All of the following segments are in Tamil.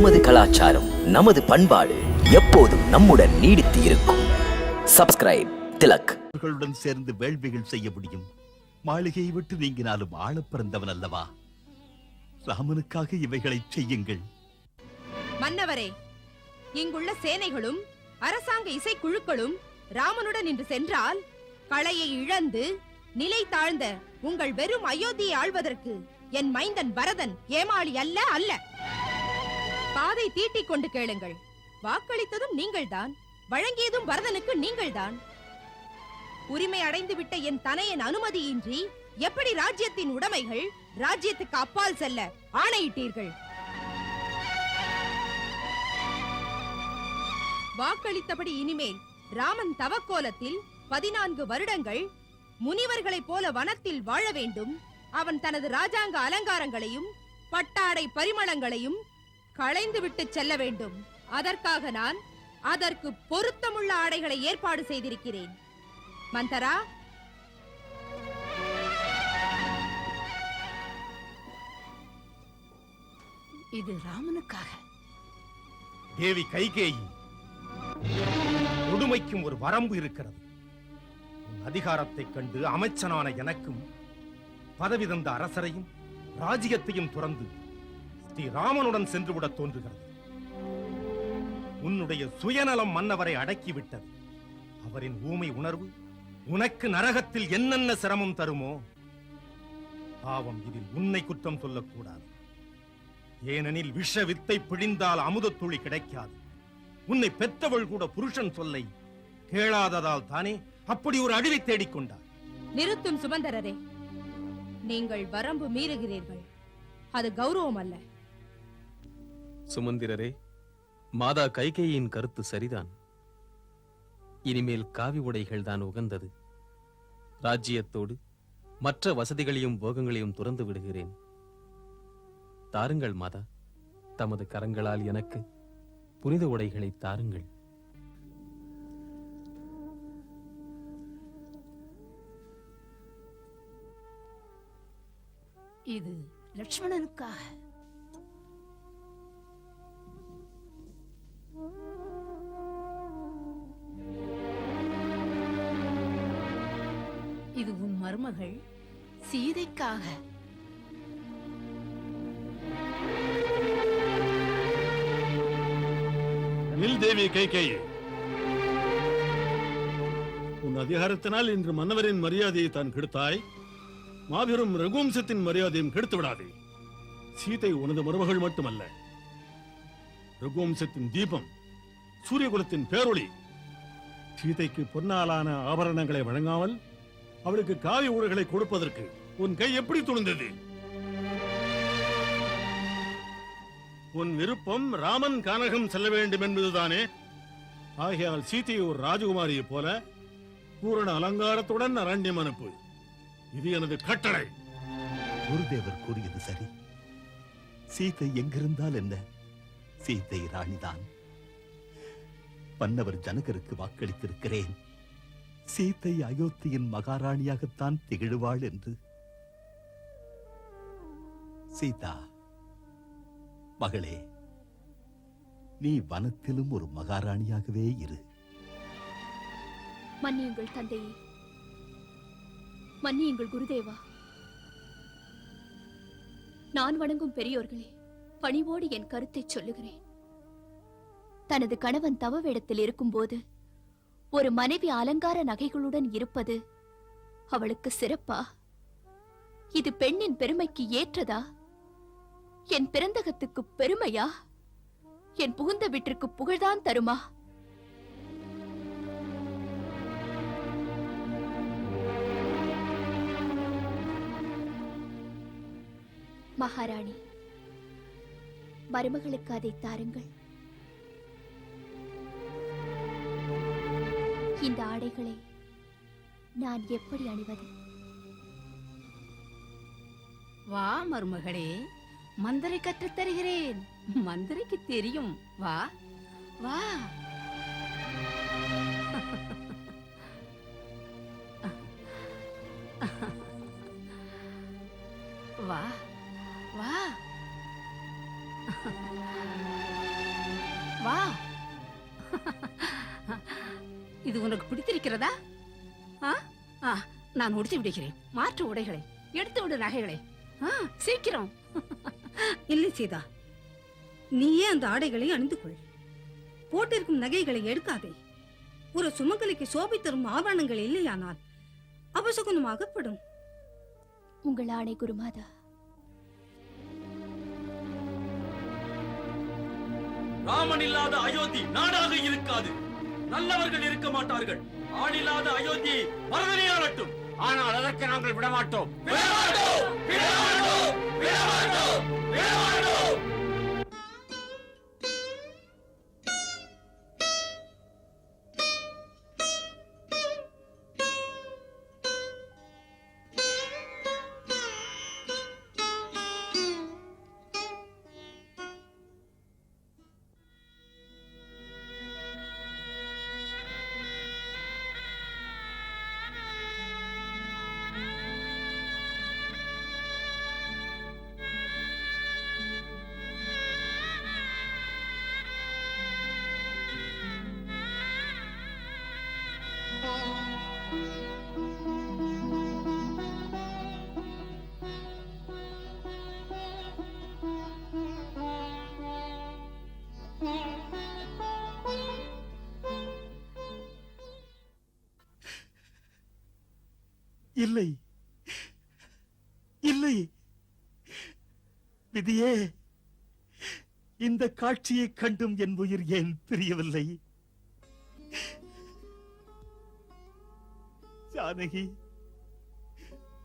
நமது கலாச்சாரம் நமது பண்பாடு எப்போதும் நம்முடன் நீடித்து இருக்கும் சப்ஸ்கிரைப் திலக். அவர்களுடன் சேர்ந்து வேள்விகள் செய்ய முடியும். மாளிகையை விட்டு நீங்கினாலும் ஆளப் பிறந்தவன் அல்லவா? ராமனுக்காக இவைகளை செய்யுங்கள். மன்னவரே இங்குள்ள சேனைகளும் அரசாங்க இசைக்குழுக்களும் ராமனுடன் இன்று சென்றால் களையை இழந்து நிலை தாழ்ந்த உங்கள் வெறும் அயோத்தியை ஆள்வதற்கு என் மைந்தன் பரதன் ஏமாளி அல்ல அல்ல. பாதை தீட்டிக் கொண்டு கேளுங்கள். வாக்களித்ததும் நீங்கள்தான். வழங்கியதும் பரதனுக்கு நீங்கள்தான். உரிமை அடைந்துவிட்ட என் தனையன் அனுமதியின்றி எப்படி ராஜ்யத்தின் உடைமைகள் ராஜ்யத்துக்கு அப்பால் செல்ல ஆணையிட்டீர்கள்? வாக்களித்தபடி இனிமேல் ராமன் தவக்கோலத்தில் பதினான்கு வருடங்கள் முனிவர்களைப் போல வனத்தில் வாழ வேண்டும். அவன் தனது ராஜாங்க அலங்காரங்களையும் பட்டாடை பரிமளங்களையும் களைந்துவிட்டு செல்ல வேண்டும். அதற்காக நான் அதற்கு பொருத்தமுள்ள ஆடைகளை ஏற்பாடு செய்திருக்கிறேன். மந்தரா! இது ராமனுக்காக. தேவி கைகேயி கொடுமைக்கும் ஒரு வரம்பு இருக்கிறது. உன் அதிகாரத்தைக் கண்டு அமைச்சனான எனக்கும் பதவி தந்த அரசரையும் ராஜ்யத்தையும் துறந்து ஸ்ரீ ராமனுடன் சென்றுவிடத் தோன்றுகிறது. உன்னுடைய சுயநலம் மன்னவரை அடக்கிவிட்டது. அவரின் ஊமை உணர்வு உனக்கு நரகத்தில் என்னென்ன சிரமம் தருமோ பாவம் இதில் உன்னை குற்றம் சொல்லக்கூடாது. ஏனெனில் விஷ வித்தை பிழிந்தால் அமுதத்துளி கிடைக்காது. உன்னை பெற்றவள் கூட புருஷன் சொல்லை கேளாததால் தானே அப்படி ஒரு அழிவை தேடிக்கொண்டார் நிறுத்தும் சுமந்தரரே நீங்கள் வரம்பு மீறுகிறீர்கள். அது கௌரவம் அல்ல. சுமந்திரரே மாதா கைகேயின் கருத்து சரிதான். இனிமேல் காவி உடைகள் தான் உகந்தது. ராஜ்யத்தோடு மற்ற வசதிகளையும் போகங்களையும் துறந்து விடுகிறேன். தாருங்கள் மாதா தமது கரங்களால் எனக்கு புனித உடைகளை தாருங்கள். இது லட்சுமணனுக்காக. மருமகள் சீதைக்காக. நில் தேவி கைகேயி உன் அதிகாரத்தினால் இன்று மன்னவரின் மரியாதையை தான் கெடுத்தாய். மாபெரும் ரகுவம்சத்தின் மரியாதையும் கெடுத்து விடாதே. சீதை உனது மருமகள் மட்டுமல்ல. ரகுவம்சத்தின் தீபம் சூரியகுலத்தின் பேரொளி. சீதைக்கு பொன்னாலான ஆபரணங்களை வழங்காமல் அவளுக்கு காவி ஊறுகளை கொடுப்பதற்கு உன் கை எப்படி துணிந்தது? உன் விருப்பம் ராமன் கானகம் செல்ல வேண்டும் என்பதுதானே? ஆகையால் சீதையை ஒரு ராஜகுமாரியைப் போல பூரண அலங்காரத்துடன் அரண்யம் அனுப்பு. இது எனது கட்டளை. குருதேவர் கூறியது சரி. சீதை எங்கிருந்தால் என்ன? சீதை ராணிதான். பன்னவர் ஜனகருக்கு வாக்களித்திருக்கிறேன். சீதை அயோத்தியின் மகாராணியாகத்தான் திகழ்வாள் என்று. சீதா மகளே நீ வனத்திலும் ஒரு மகாராணியாகவே இரு. மன்னியுங்கள் தந்தையே. மன்னியுங்கள் குருதேவா. நான் வணங்கும் பெரியோர்களே பணிவோடு என் கருத்தை சொல்லுகிறேன். தனது கணவன் தவ வேடத்தில் இருக்கும்போது ஒரு மனைவி அலங்கார நகைகளுடன் இருப்பது அவளுக்கு சிறப்பா? இது பெண்ணின் பெருமைக்கு ஏற்றதா? என் பிறந்தகத்துக்கு பெருமையா? என் புகுந்த வீட்டிற்கு புகழ்தான் தருமா? மகாராணி மருமகளுக்கு அதை தாருங்கள். இந்த ஆடைகளை நான் எப்படி அணிவது? வா மருமகளே. மந்திரை கற்றுத் தருகிறேன். மந்திரைக்கு தெரியும். வா. வா. வா. வா உனக்கு பிடித்திருக்கிறதா? ஆ? ஆ நான் உடுத்தி விடுகிறேன். மாற்று உடைகளை. எடுத்து விடு நகைகளை. ஆ சீக்கிரம். இல்லை சீதா. நீயே அந்த ஆடைகளை அணிந்து கொள் போட்டிருக்கும் நகைகளை எடுக்காதே. ஒரு சுமங்கலிக்கு சோபை தரும் ஆபரணங்கள் இல்லையானால் அபசகுனமாகப்படும். உங்கள் ஆணை குருமாதா. ராமன் இல்லாத அயோத்தி நாடாக இருக்காது. நல்லவர்கள் இருக்க மாட்டார்கள். ஆளில்லாத அயோத்தி மரதனே ஆனால் அதற்கு நாங்கள் விடமாட்டோம்! இல்லை. இல்லை. விதியே இந்த காட்சியைக் கண்டும் என் உயிர் ஏன் பிரியவில்லை? ஜானகி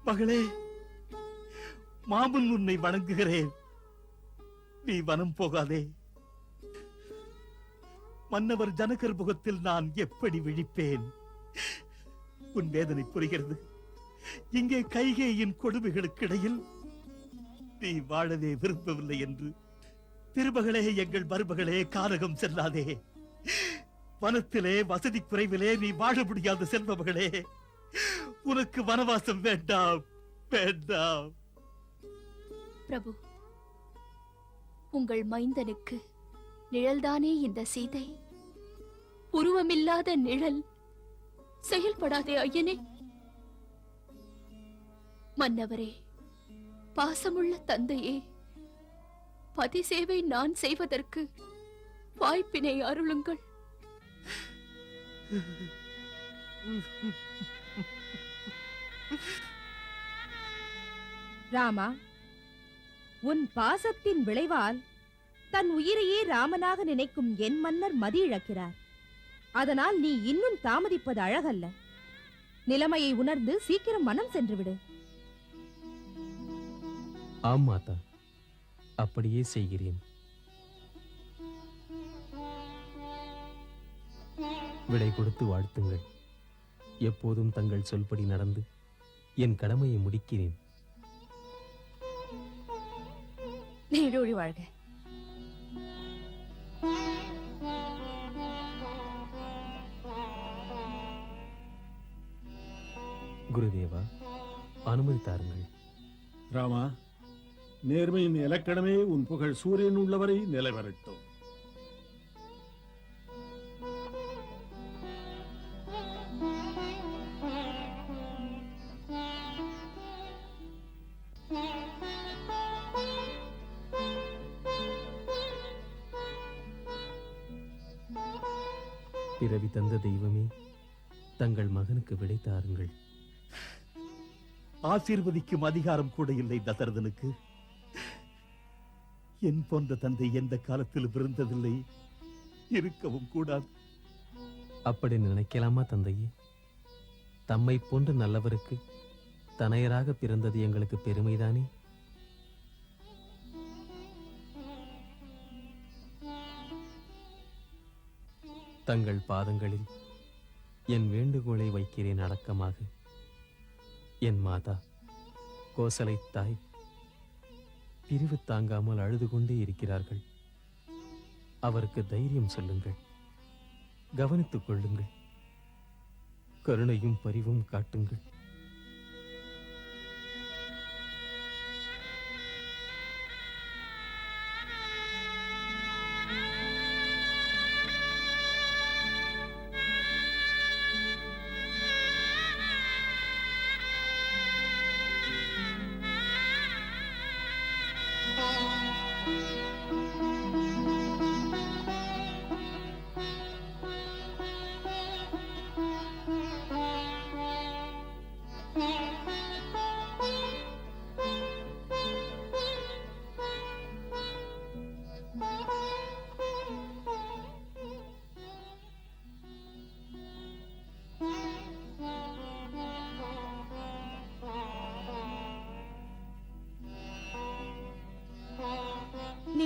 மகளே மாமன் உன்னை வணங்குகிறேன். நீ வனம் போகாதே. மன்னவர் ஜனகர் முகத்தில் நான் எப்படி விழிப்பேன்? உன் வேதனை புரிகிறது. இங்கே கைகேயின் கொடுமைகளுக்கு இடையில் நீ வாழவே விரும்பவில்லை என்று. திருமகளே எங்கள் மருமகளே காரகம் செல்லாதே. வனத்திலே வசதி குறைவிலே நீ வாழ முடியாத செல்வ உனக்கு வனவாசம் வேண்டாம் வேண்டாம். பிரபு உங்கள் மைந்தனுக்கு நிழல்தானே இந்த சீதை? உருவமில்லாத நிழல். செயல்படாதே ஐயனே. மன்னவரே பாசமுள்ள தந்தையே பதி சேவை நான் செய்வதற்கு வாய்ப்பினை அருளுங்கள். ராமா உன் பாசத்தின் விளைவால் தன் உயிரையே ராமனாக நினைக்கும் என் மன்னர் மதி இழக்கிறார். அதனால் நீ இன்னும் தாமதிப்பது அழகல்ல. நிலைமையை உணர்ந்து சீக்கிரம் மனம் சென்றுவிடு. ஆம் மாதா அப்படியே செய்கிறேன். விடை கொடுத்து வாழ்த்துங்கள். எப்போதும் தங்கள் சொல்படி நடந்து என் கடமையை முடிக்கிறேன். நீடோழி வாழ்க. குருதேவா அனுமதி தாருங்கள் ராமா நேர்மையின் இலக்கணமே உன் புகழ் சூரியன் உள்ளவரை நிலைவரட்டும். பிறவி தந்த தெய்வமே தங்கள் மகனுக்கு விடை தாருங்கள். ஆசீர்வதிக்கும் அதிகாரம் கூட இல்லை தசரதனுக்கு. என் போன்ற தந்தை எந்த காலத்திலும் இருந்ததில்லை இருக்கவும் கூடாது. அப்படி நினைக்கலாமா தந்தையே? தம்மை போன்ற நல்லவருக்கு தனையராக பிறந்தது எங்களுக்கு பெருமைதானே? தங்கள் பாதங்களில் என் வேண்டுகோளை வைக்கிறேன் அடக்கமாக. என் மாதா கோசலை தாய் பிரிவு தாங்காமல் அழுது கொண்டே இருக்கிறார்கள். அவருக்கு தைரியம் சொல்லுங்கள். கவனித்துக் கொள்ளுங்கள். கருணையும் பரிவும் காட்டுங்கள்.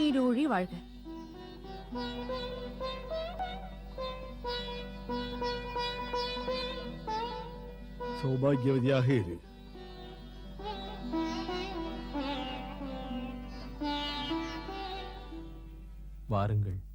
நீடூழி வாழ்க. சௌபாகியவதியாக இரு. வாருங்கள்.